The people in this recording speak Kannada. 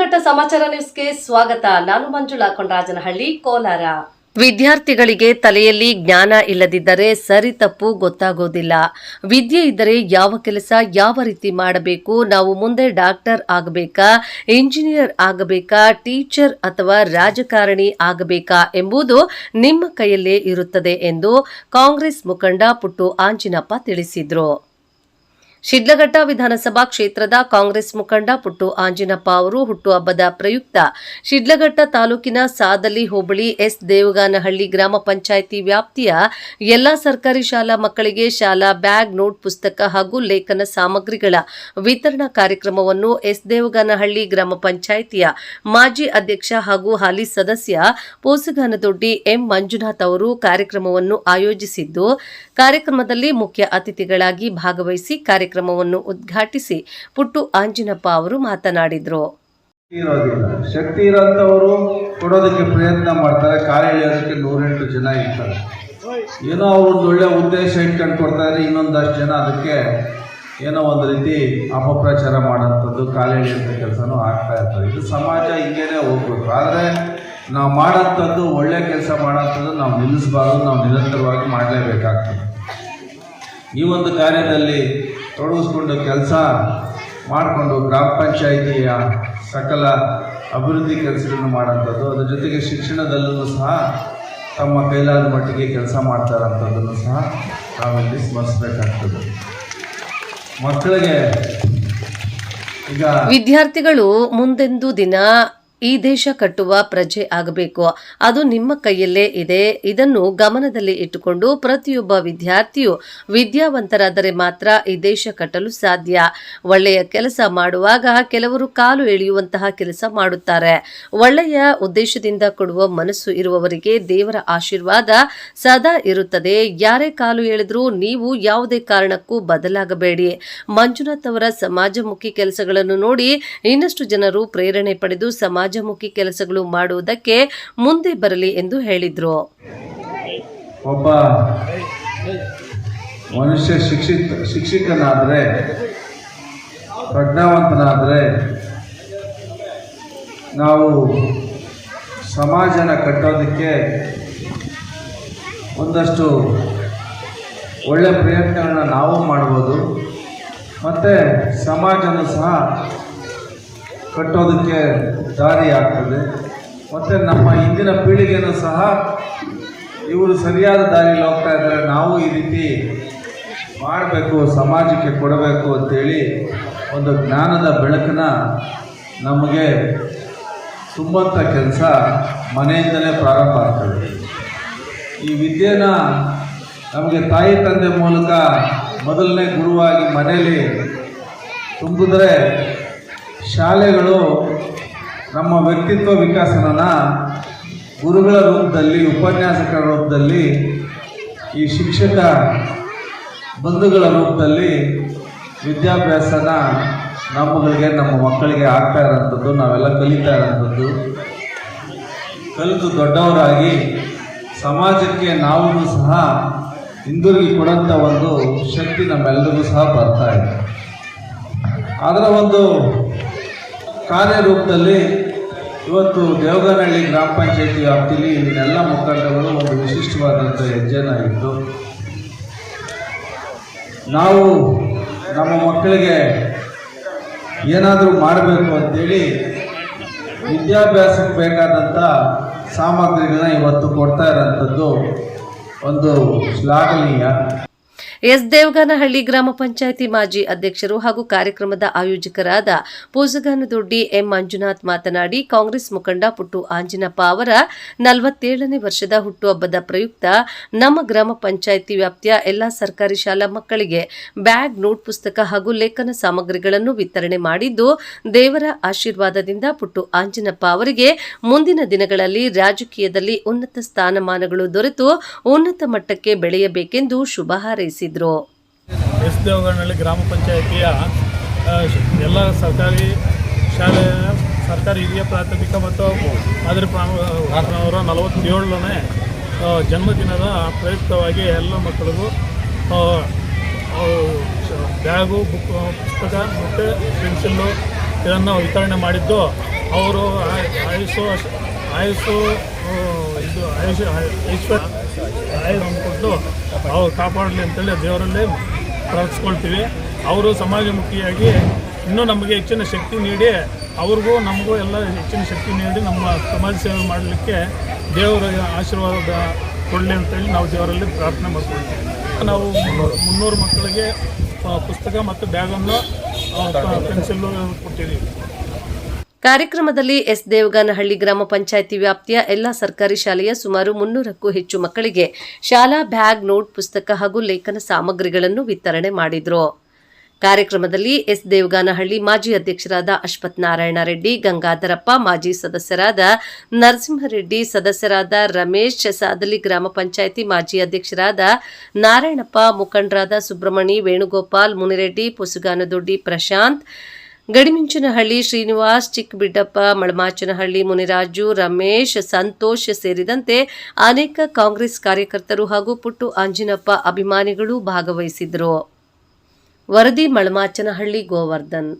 ಸಮಾಚಾರ ನ್ಯೂಸ್ಗೆ ಸ್ವಾಗತ. ನಾನು ಮಂಜುಳಾ ಕೊಂಡರಾಜನಹಳ್ಳಿ ಕೋಲಾರ. ವಿದ್ಯಾರ್ಥಿಗಳಿಗೆ ತಲೆಯಲ್ಲಿ ಜ್ಞಾನ ಇಲ್ಲದಿದ್ದರೆ ಸರಿ ತಪ್ಪು ಗೊತ್ತಾಗೋದಿಲ್ಲ. ವಿದ್ಯೆ ಇದ್ದರೆ ಯಾವ ಕೆಲಸ ಯಾವ ರೀತಿ ಮಾಡಬೇಕು, ನಾವು ಮುಂದೆ ಡಾಕ್ಟರ್ ಆಗಬೇಕಾ, ಇಂಜಿನಿಯರ್ ಆಗಬೇಕಾ, ಟೀಚರ್ ಅಥವಾ ರಾಜಕಾರಣಿ ಆಗಬೇಕಾ ಎಂಬುದು ನಿಮ್ಮ ಕೈಯಲ್ಲೇ ಇರುತ್ತದೆ ಎಂದು ಕಾಂಗ್ರೆಸ್ ಮುಖಂಡ ಪುಟ್ಟು ಆಂಜಿನಪ್ಪ ತಿಳಿಸಿದರು. ಶಿಡ್ಲಘಟ್ಟ ವಿಧಾನಸಭಾ ಕ್ಷೇತ್ರದ ಕಾಂಗ್ರೆಸ್ ಮುಖಂಡ ಪುಟ್ಟು ಆಂಜಿನಪ್ಪ ಅವರು ಹುಟ್ಟುಹಬ್ಬದ ಪ್ರಯುಕ್ತ ಶಿಡ್ಲಘಟ್ಟ ತಾಲೂಕಿನ ಸಾದಲಿ ಹೋಬಳಿ ಎಸ್ ದೇವಗಾನಹಳ್ಳಿ ಗ್ರಾಮ ಪಂಚಾಯಿತಿ ವ್ಯಾಪ್ತಿಯ ಎಲ್ಲಾ ಸರ್ಕಾರಿ ಶಾಲಾ ಮಕ್ಕಳಿಗೆ ಶಾಲಾ ಬ್ಯಾಗ್, ನೋಟ್ ಪುಸ್ತಕ ಹಾಗೂ ಲೇಖನ ಸಾಮಗ್ರಿಗಳ ವಿತರಣಾ ಕಾರ್ಯಕ್ರಮವನ್ನು ಎಸ್ ದೇವಗಾನಹಳ್ಳಿ ಗ್ರಾಮ ಪಂಚಾಯಿತಿಯ ಮಾಜಿ ಅಧ್ಯಕ್ಷ ಹಾಗೂ ಹಾಲಿ ಸದಸ್ಯ ಪೋಸಗಾನದೊಡ್ಡಿ ಎಂ ಮಂಜುನಾಥ್ ಅವರು ಕಾರ್ಯಕ್ರಮವನ್ನು ಆಯೋಜಿಸಿದ್ದು, ಕಾರ್ಯಕ್ರಮದಲ್ಲಿ ಮುಖ್ಯ ಅತಿಥಿಗಳಾಗಿ ಭಾಗವಹಿಸಿ ಕಾರ್ಯಕ್ರಮವನ್ನು ಉದ್ಘಾಟಿಸಿ ಪುಟ್ಟು ಆಂಜಿನಪ್ಪ ಅವರು ಮಾತನಾಡಿದರು. ಶಕ್ತಿ ಇರೋಂಥವರು ಕೊಡೋದಕ್ಕೆ ಪ್ರಯತ್ನ ಮಾಡ್ತಾರೆ. ಕಾರ್ಯ ಎಳೆಯೋದಕ್ಕೆ ನೂರೆಂಟು ಜನ ಇರ್ತಾರೆ. ಏನೋ ಅವ್ರದ್ದು ಒಳ್ಳೆ ಉದ್ದೇಶ ಇಟ್ಕೊಂಡು ಕೊಡ್ತಾರೆ ಇನ್ನೊಂದಷ್ಟು ಜನ ಅದಕ್ಕೆ ಏನೋ ಒಂದು ರೀತಿ ಅಪಪ್ರಚಾರ ಮಾಡೋಂಥದ್ದು ಕಾಲು ಎಳೆಯೋಂಥ ಕೆಲಸನೂ ಆಗ್ತಾ ಇರ್ತದೆ. ಇದು ಸಮಾಜ ಹಿಂಗೇನೆ ಹೋಗ್ಬೇಕು. ಆದರೆ ನಾವು ಮಾಡೋಂಥದ್ದು ಒಳ್ಳೆ ಕೆಲಸ ಮಾಡೋಂಥದ್ದು ನಾವು ನಿಲ್ಲಿಸಬಾರ್ದು, ನಾವು ನಿರಂತರವಾಗಿ ಮಾಡಲೇಬೇಕಾಗ್ತದೆ. ಈ ಒಂದು ಕಾರ್ಯದಲ್ಲಿ ತೊಡಗಿಸ್ಕೊಂಡು ಕೆಲಸ ಮಾಡಿಕೊಂಡು ಗ್ರಾಮ ಪಂಚಾಯಿತಿಯ ಸಕಲ ಅಭಿವೃದ್ಧಿ ಕೆಲಸಗಳನ್ನು ಮಾಡೋಂಥದ್ದು ಅದ್ರ ಜೊತೆಗೆ ಶಿಕ್ಷಣದಲ್ಲೂ ಸಹ ತಮ್ಮ ಕೈಲಾದ ಮಟ್ಟಿಗೆ ಕೆಲಸ ಮಾಡ್ತಾ ಇರೋಂಥದ್ದನ್ನು ಸಹ ನಾವಿಲ್ಲಿ ಸ್ಮರಿಸಬೇಕಾಗ್ತದೆ. ಮಕ್ಕಳಿಗೆ ಈಗ ವಿದ್ಯಾರ್ಥಿಗಳು ಮುಂದೆಂದು ದಿನ ಈ ದೇಶ ಕಟ್ಟುವ ಪ್ರಜೆ ಆಗಬೇಕು. ಅದು ನಿಮ್ಮ ಕೈಯಲ್ಲೇ ಇದೆ. ಇದನ್ನು ಗಮನದಲ್ಲಿ ಇಟ್ಟುಕೊಂಡು ಪ್ರತಿಯೊಬ್ಬ ವಿದ್ಯಾರ್ಥಿಯು ವಿದ್ಯಾವಂತರಾದರೆ ಮಾತ್ರ ಈ ದೇಶ ಕಟ್ಟಲು ಸಾಧ್ಯ. ಒಳ್ಳೆಯ ಕೆಲಸ ಮಾಡುವಾಗ ಕೆಲವರು ಕಾಲು ಎಳೆಯುವಂತಹ ಕೆಲಸ ಮಾಡುತ್ತಾರೆ. ಒಳ್ಳೆಯ ಉದ್ದೇಶದಿಂದ ಕೊಡುವ ಮನಸ್ಸು ಇರುವವರಿಗೆ ದೇವರ ಆಶೀರ್ವಾದ ಸದಾ ಇರುತ್ತದೆ. ಯಾರೇ ಕಾಲು ಎಳೆದರೂ ನೀವು ಯಾವುದೇ ಕಾರಣಕ್ಕೂ ಬದಲಾಗಬೇಡಿ. ಮಂಜುನಾಥ್ ಅವರ ಸಮಾಜಮುಖಿ ಕೆಲಸಗಳನ್ನು ನೋಡಿ ಇನ್ನಷ್ಟು ಜನರು ಪ್ರೇರಣೆ ಪಡೆದು ಸಮಾಜಮುಖಿ ಕೆಲಸಗಳು ಮಾಡುವುದಕ್ಕೆ ಮುಂದೆ ಬರಲಿ ಎಂದು ಹೇಳಿದರು. ಒಬ್ಬ ಮನುಷ್ಯ ಶಿಕ್ಷಿತ ಶಿಕ್ಷಿತನಾದರೆ ಪ್ರಜ್ಞಾವಂತನಾದರೆ, ನಾವು ಸಮಾಜನ ಕಟ್ಟೋದಕ್ಕೆ ಒಂದಷ್ಟು ಒಳ್ಳೆ ಪ್ರಯತ್ನಗಳನ್ನ ನಾವು ಮಾಡ್ಬೋದು. ಮತ್ತು ಸಮಾಜನೂ ಸಹ ಕಟ್ಟೋದಕ್ಕೆ ದಾರಿ ಆಗ್ತದೆ ಮತ್ತು ನಮ್ಮ ಇಂದಿನ ಪೀಳಿಗೆನೂ ಸಹ ಇವರು ಸರಿಯಾದ ದಾರಿಯಲ್ಲಿ ಹೋಗ್ತಾ ಇದ್ದಾರೆ. ನಾವು ಈ ರೀತಿ ಮಾಡಬೇಕು, ಸಮಾಜಕ್ಕೆ ಕೊಡಬೇಕು ಅಂತೇಳಿ ಒಂದು ಜ್ಞಾನದ ಬೆಳಕನ್ನ ನಮಗೆ ತುಂಬಂಥ ಕೆಲಸ ಮನೆಯಿಂದಲೇ ಪ್ರಾರಂಭ ಆಗ್ತದೆ. ಈ ವಿದ್ಯೆನ ನಮಗೆ ತಾಯಿ ತಂದೆ ಮೂಲಕ ಮೊದಲನೇ ಗುರುವಾಗಿ ಮನೆಯಲ್ಲಿ ತುಂಬಿದ್ರೆ ಶಾಲೆಗಳು ನಮ್ಮ ವ್ಯಕ್ತಿತ್ವ ವಿಕಾಸನ ಗುರುಗಳ ರೂಪದಲ್ಲಿ, ಉಪನ್ಯಾಸಕರ ರೂಪದಲ್ಲಿ, ಈ ಶಿಕ್ಷಕ ಬಂಧುಗಳ ರೂಪದಲ್ಲಿ ವಿದ್ಯಾಭ್ಯಾಸನ ನಮ್ಮಗಳಿಗೆ, ನಮ್ಮ ಮಕ್ಕಳಿಗೆ ಆಗ್ತಾ ಇರೋಂಥದ್ದು ನಾವೆಲ್ಲ ಕಲಿತಾ ಇರೋಂಥದ್ದು ಕಲಿತು ದೊಡ್ಡವರಾಗಿ ಸಮಾಜಕ್ಕೆ ನಾವು ಸಹ ಹಿಂದಿರುಗಿ ಕೊಡೋಂಥ ಒಂದು ಶಕ್ತಿ ನಮ್ಮೆಲ್ಲರಿಗೂ ಸಹ ಬರ್ತಾ ಇದೆ. ಅದರ ಒಂದು ಕಾರ್ಯರೂಪದಲ್ಲಿ ಇವತ್ತು ದೇವಗನಹಳ್ಳಿ ಗ್ರಾಮ ಪಂಚಾಯತಿ ವ್ಯಾಪ್ತಿಯಲ್ಲಿ ಇವನ್ನೆಲ್ಲ ಮುಖಂಡಗಳು ಒಂದು ವಿಶಿಷ್ಟವಾದಂಥ ಹೆಜ್ಜೆನ ಇದ್ದು ನಾವು ನಮ್ಮ ಮಕ್ಕಳಿಗೆ ಏನಾದರೂ ಮಾಡಬೇಕು ಅಂತೇಳಿ ವಿದ್ಯಾಭ್ಯಾಸಕ್ಕೆ ಬೇಕಾದಂಥ ಸಾಮಗ್ರಿಗಳನ್ನ ಇವತ್ತು ಕೊಡ್ತಾ ಇರೋಂಥದ್ದು ಒಂದು ಶ್ಲಾಘನೀಯ. ಎಸ್ ದೇವಗಾನಹಳ್ಳಿ ಗ್ರಾಮ ಪಂಚಾಯಿತಿ ಮಾಜಿ ಅಧ್ಯಕ್ಷರು ಹಾಗೂ ಕಾರ್ಯಕ್ರಮದ ಆಯೋಜಕರಾದ ಪೂಜಗಾನದೊಡ್ಡಿ ಎಂ ಮಂಜುನಾಥ್ ಮಾತನಾಡಿ, ಕಾಂಗ್ರೆಸ್ ಮುಖಂಡ ಪುಟ್ಟು ಆಂಜಿನಪ್ಪ ಅವರ ನಲವತ್ತೇಳನೇ ವರ್ಷದ ಹುಟ್ಟುಹಬ್ಬದ ಪ್ರಯುಕ್ತ ನಮ್ಮ ಗ್ರಾಮ ಪಂಚಾಯಿತಿ ವ್ಯಾಪ್ತಿಯ ಎಲ್ಲಾ ಸರ್ಕಾರಿ ಶಾಲಾ ಮಕ್ಕಳಿಗೆ ಬ್ಯಾಗ್, ನೋಟ್ ಪುಸ್ತಕ ಹಾಗೂ ಲೇಖನ ಸಾಮಗ್ರಿಗಳನ್ನು ವಿತರಣೆ ಮಾಡಿದ್ದು, ದೇವರ ಆಶೀರ್ವಾದದಿಂದ ಪುಟ್ಟು ಆಂಜಿನಪ್ಪ ಅವರಿಗೆ ಮುಂದಿನ ದಿನಗಳಲ್ಲಿ ರಾಜಕೀಯದಲ್ಲಿ ಉನ್ನತ ಸ್ಥಾನಮಾನಗಳು ದೊರೆತು ಉನ್ನತ ಮಟ್ಟಕ್ಕೆ ಬೆಳೆಯಬೇಕೆಂದು ಶುಭ ಹಾರೈಸಿದರು. ಎಸ್ ದೇವಗನಹಳ್ಳಿ ಗ್ರಾಮ ಪಂಚಾಯಿತಿಯ ಎಲ್ಲ ಸರ್ಕಾರಿ ಶಾಲೆ ಸರ್ಕಾರಿ ಹಿರಿಯ ಪ್ರಾಥಮಿಕ ಮತ್ತು ಮಾದರಿ ಪ್ರಾಣವರ ನಲವತ್ತೇಳನೇ ಜನ್ಮದಿನದ ಪ್ರಯುಕ್ತವಾಗಿ ಎಲ್ಲ ಮಕ್ಕಳಿಗೂ ಬ್ಯಾಗು ಬುಕ್ ಪುಸ್ತಕ ಮತ್ತು ಪೆನ್ಸಿಲ್ಲು ಇದನ್ನು ವಿತರಣೆ ಮಾಡಿದ್ದು ಅವರು ಆಯುಸು ಆ, ಇದು ಆಯುಷ್ ಐಶ್ವರ್ಯ ಆಯುಷ್ ಕೊಟ್ಟು ಅವ್ರು ಕಾಪಾಡಲಿ ಅಂತೇಳಿ ದೇವರಲ್ಲಿ ಪ್ರಾರ್ಥಿಸ್ಕೊಳ್ತೀವಿ. ಅವರು ಸಮಾಜಮುಖಿಯಾಗಿ ಇನ್ನೂ ನಮಗೆ ಹೆಚ್ಚಿನ ಶಕ್ತಿ ನೀಡಿ, ಅವ್ರಿಗೂ ನಮಗೂ ಎಲ್ಲ ಹೆಚ್ಚಿನ ಶಕ್ತಿ ನೀಡಿ ನಮ್ಮ ಸಮಾಜ ಸೇವೆ ಮಾಡಲಿಕ್ಕೆ ದೇವರ ಆಶೀರ್ವಾದ ಕೊಡಲಿ ಅಂತೇಳಿ ನಾವು ದೇವರಲ್ಲಿ ಪ್ರಾರ್ಥನೆ ಮಾಡ್ಕೊಳ್ತೀವಿ. ನಾವು ಮುನ್ನೂರು ಮಕ್ಕಳಿಗೆ ಪುಸ್ತಕ ಮತ್ತು ಬ್ಯಾಗನ್ನು ಪೆನ್ಸಿಲ್ಲು ಕೊಟ್ಟಿದ್ದೀವಿ. ಕಾರ್ಯಕ್ರಮದಲ್ಲಿ ಎಸ್ ದೇವಗಾನಹಳ್ಳಿ ಗ್ರಾಮ ಪಂಚಾಯಿತಿ ವ್ಯಾಪ್ತಿಯ ಎಲ್ಲ ಸರ್ಕಾರಿ ಶಾಲೆಯ ಸುಮಾರು ಮುನ್ನೂರಕ್ಕೂ ಹೆಚ್ಚು ಮಕ್ಕಳಿಗೆ ಶಾಲಾ ಬ್ಯಾಗ್, ನೋಟ್ ಪುಸ್ತಕ ಹಾಗೂ ಲೇಖನ ಸಾಮಗ್ರಿಗಳನ್ನು ವಿತರಣೆ ಮಾಡಿದರು. ಕಾರ್ಯಕ್ರಮದಲ್ಲಿ ಎಸ್ ದೇವಗಾನಹಳ್ಳಿ ಮಾಜಿ ಅಧ್ಯಕ್ಷರಾದ ಅಶ್ವಥ್ ನಾರಾಯಣ ರೆಡ್ಡಿ, ಗಂಗಾಧರಪ್ಪ, ಮಾಜಿ ಸದಸ್ಯರಾದ ನರಸಿಂಹರೆಡ್ಡಿ, ಸದಸ್ಯರಾದ ರಮೇಶ್, ಸಾದಲಿ ಗ್ರಾಮ ಪಂಚಾಯಿತಿ ಮಾಜಿ ಅಧ್ಯಕ್ಷರಾದ ನಾರಾಯಣಪ್ಪ, ಮುಖಂಡರಾದ ಸುಬ್ರಹ್ಮಣಿ, ವೇಣುಗೋಪಾಲ್, ಮುನಿರೆಡ್ಡಿ, ಪುಸುಗಾನದೊಡ್ಡಿ ಪ್ರಶಾಂತ್ ಗಡಿಮಿಂಚನಹಳ್ಳಿ ಶ್ರೀನಿವಾಸ್ ಚಿಕ್ಕಬಿಡ್ಡಪ್ಪ, ಮಳಮಾಚನಹಳ್ಳಿ ಮುನಿರಾಜು, ರಮೇಶ್, ಸಂತೋಷ್ ಸೇರಿದಂತೆ ಅನೇಕ ಕಾಂಗ್ರೆಸ್ ಕಾರ್ಯಕರ್ತರು ಹಾಗೂ ಪುಟ್ಟು ಅಂಜಿನಪ್ಪ ಅಭಿಮಾನಿಗಳು ಭಾಗವಹಿಸಿದ್ರು ವರದಿ ಮಳಮಾಚನಹಳ್ಳಿ ಗೋವರ್ಧನ್.